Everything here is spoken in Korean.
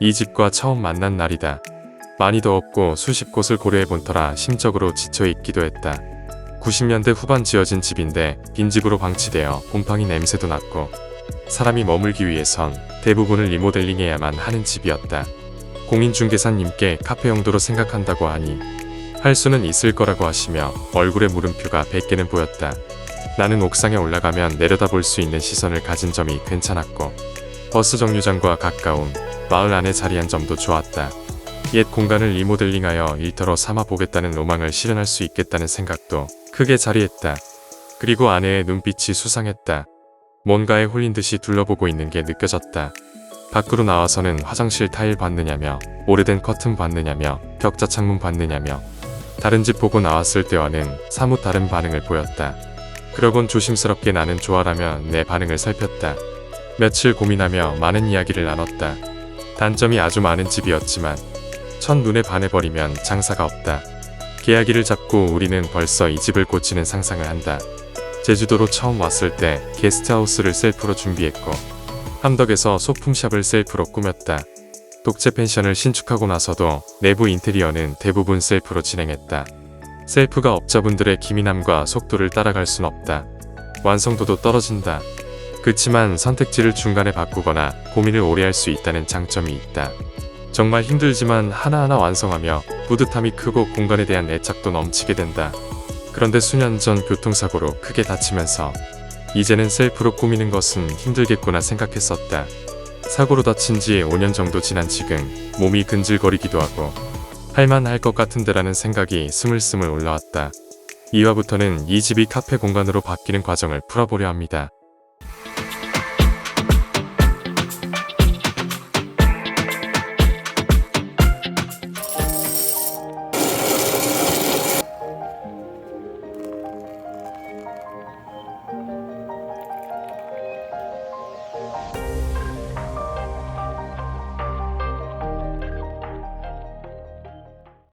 이 집과 처음 만난 날이다. 많이 더웠고 수십 곳을 고려해 본 터라 심적으로 지쳐 있기도 했다. 90년대 후반 지어진 집인데 빈집으로 방치되어 곰팡이 냄새도 났고 사람이 머물기 위해선 대부분을 리모델링해야만 하는 집이었다. 공인중개사님께 카페 용도로 생각한다고 하니 할 수는 있을 거라고 하시며 얼굴에 물음표가 100개는 보였다. 나는 옥상에 올라가면 내려다볼 수 있는 시선을 가진 점이 괜찮았고 버스 정류장과 가까운 마을 안에 자리한 점도 좋았다. 옛 공간을 리모델링하여 일터로 삼아 보겠다는 로망을 실현할 수 있겠다는 생각도 크게 자리했다. 그리고 아내의 눈빛이 수상했다. 뭔가에 홀린 듯이 둘러보고 있는 게 느껴졌다. 밖으로 나와서는 화장실 타일 받느냐며 오래된 커튼 받느냐며 격자 창문 받느냐며 다른 집 보고 나왔을 때와는 사뭇 다른 반응을 보였다. 그러곤 조심스럽게 나는 좋아라며 내 반응을 살폈다. 며칠 고민하며 많은 이야기를 나눴다. 단점이 아주 많은 집이었지만 첫눈에 반해버리면 장사가 없다. 계약일을 잡고 우리는 벌써 이 집을 고치는 상상을 한다. 제주도로 처음 왔을 때 게스트하우스를 셀프로 준비했고 함덕에서 소품샵을 셀프로 꾸몄다. 독채 펜션을 신축하고 나서도 내부 인테리어는 대부분 셀프로 진행했다. 셀프가 업자분들의 기민함과 속도를 따라갈 순 없다. 완성도도 떨어진다. 그치만 선택지를 중간에 바꾸거나 고민을 오래 할 수 있다는 장점이 있다. 정말 힘들지만 하나하나 완성하며 뿌듯함이 크고 공간에 대한 애착도 넘치게 된다. 그런데 수년 전 교통사고로 크게 다치면서 이제는 셀프로 꾸미는 것은 힘들겠구나 생각했었다. 사고로 다친 지 5년 정도 지난 지금 몸이 근질거리기도 하고 할만할 것 같은데라는 생각이 스물스물 올라왔다. 이화부터는 이 집이 카페 공간으로 바뀌는 과정을 풀어보려 합니다.